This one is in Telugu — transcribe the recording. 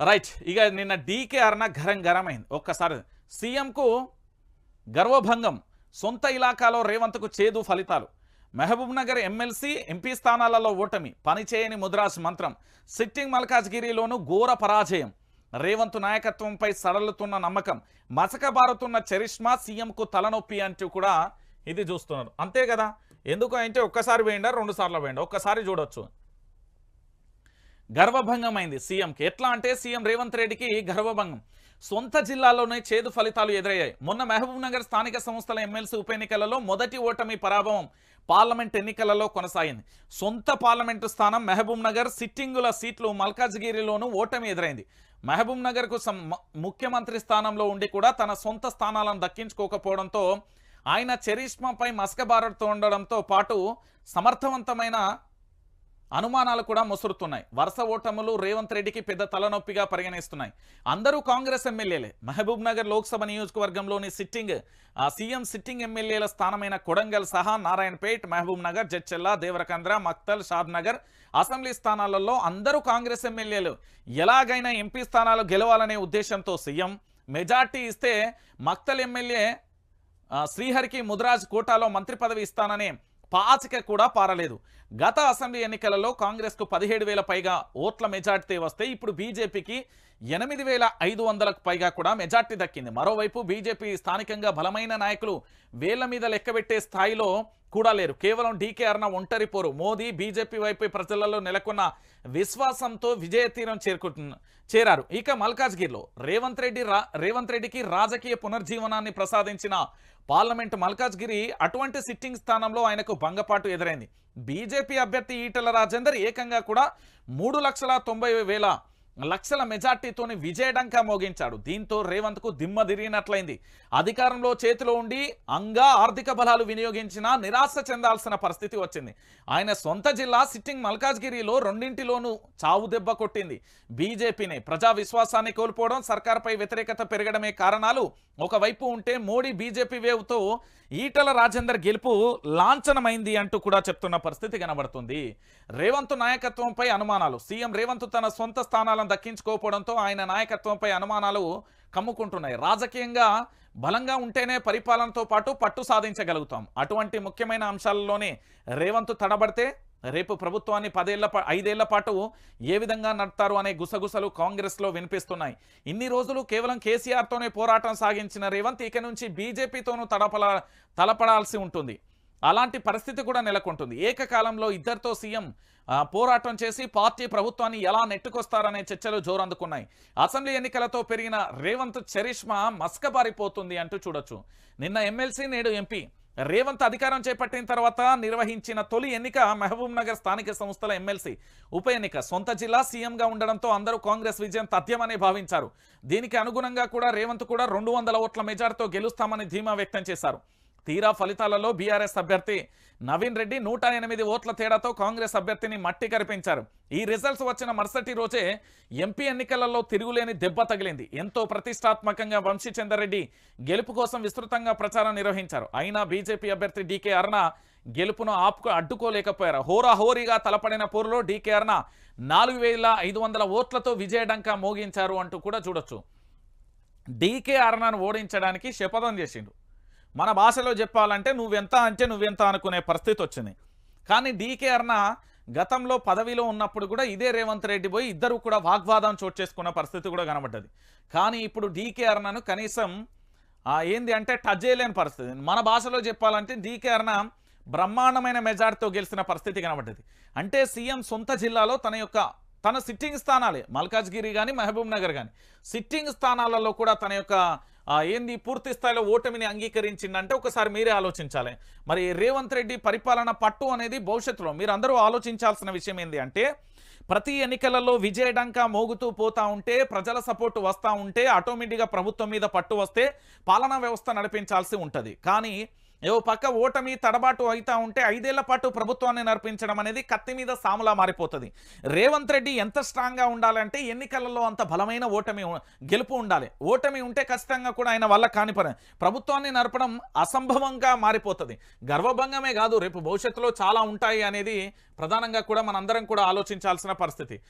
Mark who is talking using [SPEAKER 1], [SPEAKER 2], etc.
[SPEAKER 1] రైట్ ఇక నిన్న డీకే అర్ణ గరం గరమైంది ఒక్కసారి సీఎంకు గర్వభంగం. సొంత ఇలాకాలో రేవంత్కు చేదు ఫలితాలు. మహబూబ్ నగర్ ఎమ్మెల్సీ ఎంపీ స్థానాలలో ఓటమి. పనిచేయని ముద్రాజ్ మంత్రం. సిట్టింగ్ మల్కాజ్గిరిలోనూ ఘోర పరాజయం. రేవంత్ నాయకత్వంపై సడలుతున్న నమ్మకం. మసకబారుతున్న చరిష్మా సీఎంకు తలనొప్పి అంటూ కూడా ఇది చూస్తున్నారు. అంతే కదా? ఎందుకు అంటే ఒక్కసారి వేయండా రెండుసార్లు వేయండి. ఒక్కసారి చూడొచ్చు. గర్వభంగమైంది సీఎంకి. ఎట్లా అంటే సీఎం రేవంత్ రెడ్డికి గర్వభంగం. సొంత జిల్లాలోనే చేదు ఫలితాలు ఎదురయ్యాయి. మొన్న మహబూబ్ నగర్ స్థానిక సంస్థల ఎమ్మెల్సీ ఉప ఎన్నికలలో మొదటి ఓటమి పరాభవం పార్లమెంట్ ఎన్నికలలో కొనసాగింది. సొంత పార్లమెంటు స్థానం మహబూబ్ నగర్ సిట్టింగుల సీట్లు మల్కాజ్గిరిలోనూ ఓటమి ఎదురైంది. మహబూబ్ నగర్కు ముఖ్యమంత్రి స్థానంలో ఉండి కూడా తన సొంత స్థానాలను దక్కించుకోకపోవడంతో ఆయన చరిష్మపై మస్కబారడుతూ ఉండడంతో పాటు సమర్థవంతమైన అనుమానాలు కూడా ముసురుతున్నాయి. వరుస ఓటములు రేవంత్ రెడ్డికి పెద్ద తలనొప్పిగా పరిగణిస్తున్నాయి. అందరూ కాంగ్రెస్ ఎమ్మెల్యేలే. మహబూబ్ నగర్ లోక్సభ నియోజకవర్గంలోని సిట్టింగ్ సీఎం సిట్టింగ్ ఎమ్మెల్యేల స్థానమైన కొడంగల్ సహా నారాయణపేట్ మహబూబ్ నగర్ జడ్చెల్ల దేవరకంద్ర మక్తల్ షాద్నగర్ అసెంబ్లీ స్థానాలలో అందరూ కాంగ్రెస్ ఎమ్మెల్యేలు. ఎలాగైనా ఎంపీ స్థానాలు గెలవాలనే ఉద్దేశంతో సీఎం మెజార్టీ ఇస్తే మక్తల్ ఎమ్మెల్యే శ్రీహరికి ముద్రాజ్ కోటాలో మంత్రి పదవి ఇస్తాననే పాచిక కూడా పారలేదు. గత అసెంబ్లీ ఎన్నికలలో కాంగ్రెస్కు పదిహేడు వేల పైగా ఓట్ల మెజార్టీ వస్తే ఇప్పుడు బీజేపీకి ఎనిమిది వేల ఐదు వందలకు పైగా కూడా మెజార్టీ దక్కింది. మరోవైపు బీజేపీ స్థానికంగా బలమైన నాయకులు వేళ్ళ మీద లెక్కబెట్టే స్థాయిలో కూడా లేరు. కేవలం డీకే అర్ణ ఒంటరి పోరు. మోదీ బీజేపీ వైపు ప్రజలలో నెలకొన్న విశ్వాసంతో విజయ తీరం చేరుకుంటున్న చేరారు. ఇక మల్కాజ్గిరిలో రేవంత్ రెడ్డి రేవంత్ రెడ్డికి రాజకీయ పునర్జీవనాన్ని ప్రసాదించిన పార్లమెంట్ మల్కాజ్గిరి అటువంటి సిట్టింగ్ స్థానంలో ఆయనకు భంగపాటు ఎదురైంది. బీజేపీ అభ్యర్థి ఈటల రాజేందర్ ఏకంగా కూడా మూడు లక్షల తొంభై వేల లక్షల మెజార్టీతోని విజయడంక మోగించాడు. దీంతో రేవంత్కు దిమ్మ తిరిగినట్లయింది. అధికారంలో చేతిలో ఉండి అంగా ఆర్థిక బలాలు వినియోగించినా నిరాశ చెందాల్సిన పరిస్థితి వచ్చింది. ఆయన సొంత జిల్లా సిట్టింగ్ మల్కాజ్గిరిలో రెండింటిలోనూ చావు దెబ్బ కొట్టింది. బీజేపీని ప్రజా విశ్వాసాన్ని కోల్పోవడం సర్కార్పై వ్యతిరేకత పెరగడమే కారణాలు ఒకవైపు ఉంటే మోడీ బీజేపీ వేవ్తో ఈటల రాజేందర్ గెలుపు లాంఛనమైంది అంటూ కూడా చెప్తున్న పరిస్థితి కనబడుతుంది. రేవంత్ నాయకత్వంపై అనుమానాలు. సీఎం రేవంత్ తన సొంత స్థానాలను దక్కించుకోకపోవడంతో ఆయన నాయకత్వంపై అనుమానాలు కమ్ముకుంటున్నాయి. రాజకీయంగా బలంగా ఉంటేనే పరిపాలనతో పాటు పట్టు సాధించగలుగుతాం. అటువంటి ముఖ్యమైన అంశాలలోనే రేవంత్ తడబడితే రేపు ప్రభుత్వాన్ని పదేళ్ళ ఐదేళ్ళ పాటు ఏ విధంగా నడతారు అనే గుసగుసలు కాంగ్రెస్లో వినిపిస్తున్నాయి. ఇన్ని రోజులు కేవలం కేసీఆర్తోనే పోరాటం సాగించిన రేవంత్ ఇక నుంచి బీజేపీతోనూ తడపల తలపడాల్సి ఉంటుంది. అలాంటి పరిస్థితి కూడా నెలకొంటుంది. ఏకకాలంలో ఇద్దరితో సీఎం పోరాటం చేసి పార్టీ ప్రభుత్వాన్ని ఎలా నెట్టుకొస్తారనే చర్చలు జోరందుకున్నాయి. అసెంబ్లీ ఎన్నికలతో పెరిగిన రేవంత్ చరిష్మా మస్కబారిపోతుంది అంటూ చూడొచ్చు. నిన్న ఎమ్మెల్సీ నేడు ఎంపీ. రేవంత్ అధికారం చేపట్టిన తర్వాత నిర్వహించిన తొలి ఎన్నిక మహబూబ్ నగర్ స్థానిక సంస్థల ఎమ్మెల్సీ. ఉప ఎన్నిక సొంత జిల్లా సీఎంగా ఉండడంతో అందరూ కాంగ్రెస్ విజయం తథ్యమని భావించారు. దీనికి అనుగుణంగా కూడా రేవంత్ కూడా రెండు వందల ఓట్ల మెజార్టీతో గెలుస్తామని ధీమా వ్యక్తం చేశారు. తీరా ఫలితాలలో బీఆర్ఎస్ అభ్యర్థి నవీన్ రెడ్డి నూట ఎనిమిది ఓట్ల తేడాతో కాంగ్రెస్ అభ్యర్థిని మట్టి కరిపించారు. ఈ రిజల్ట్స్ వచ్చిన మరుసటి రోజే ఎంపీ ఎన్నికలలో తిరుగులేని దెబ్బ తగిలింది. ఎంతో ప్రతిష్టాత్మకంగా వంశీచందర్ రెడ్డి గెలుపు కోసం విస్తృతంగా ప్రచారం నిర్వహించారు. అయినా బీజేపీ అభ్యర్థి డీకే అరుణ గెలుపును ఆపుకు అడ్డుకోలేకపోయారు. హోరాహోరీగా తలపడిన పోరులో డీకే అరుణ నాలుగు వేల ఐదు వందల ఓట్లతో విజయడంకా మోగించారు అంటూ కూడా చూడొచ్చు. డీకే అరుణను ఓడించడానికి శపథం చేసిండు. మన భాషలో చెప్పాలంటే నువ్వెంత అంటే నువ్వెంత అనుకునే పరిస్థితి వచ్చింది. కానీ డీకే అరుణ గతంలో పదవిలో ఉన్నప్పుడు కూడా ఇదే రేవంత్ రెడ్డి పోయి ఇద్దరు కూడా వాగ్వాదం చోటు చేసుకున్న పరిస్థితి కూడా కనబడ్డది. కానీ ఇప్పుడు డీకే అర్ణను కనీసం ఏంది అంటే టచ్ చేయలేని పరిస్థితి. మన భాషలో చెప్పాలంటే డీకే అర్ణ బ్రహ్మాండమైన మెజార్టీతో గెలిచిన పరిస్థితి కనబడ్డది. అంటే సీఎం సొంత జిల్లాలో తన యొక్క తన సిట్టింగ్ స్థానాలే మల్కాజ్గిరి కానీ మహబూబ్ నగర్ కానీ సిట్టింగ్ స్థానాలలో కూడా తన యొక్క ఏంది పూర్తి స్థాయిలో ఓటమిని అంగీకరించిందంటే ఒకసారి మీరే ఆలోచించాలి. మరి రేవంత్ రెడ్డి పరిపాలన పట్టు అనేది భవిష్యత్తులో మీరు అందరూ ఆలోచించాల్సిన విషయం ఏంది అంటే ప్రతి ఎన్నికలలో విజయడంకా మోగుతూ పోతా ఉంటే ప్రజల సపోర్టు వస్తూ ఉంటే ఆటోమేటిక్గా ప్రభుత్వం మీద పట్టు వస్తే పాలనా వ్యవస్థ నడిపించాల్సి ఉంటుంది. కానీ ఏవో పక్క ఓటమి తడబాటు అవుతా ఉంటే ఐదేళ్ళ పాటు ప్రభుత్వాన్ని నడిపించడం అనేది కత్తి మీద సాములా మారిపోతుంది. రేవంత్ రెడ్డి ఎంత స్ట్రాంగ్గా ఉండాలంటే ఎన్నికలలో అంత బలమైన ఓటమి గెలుపు ఉండాలి. ఓటమి ఉంటే ఖచ్చితంగా కూడా ఆయన వల్ల కాని పని. ప్రభుత్వాన్ని నడపడం అసంభవంగా మారిపోతుంది. గర్వభంగమే కాదు రేపు భవిష్యత్తులో చాలా ఉంటాయి అనేది ప్రధానంగా కూడా మనందరం కూడా ఆలోచించాల్సిన పరిస్థితి.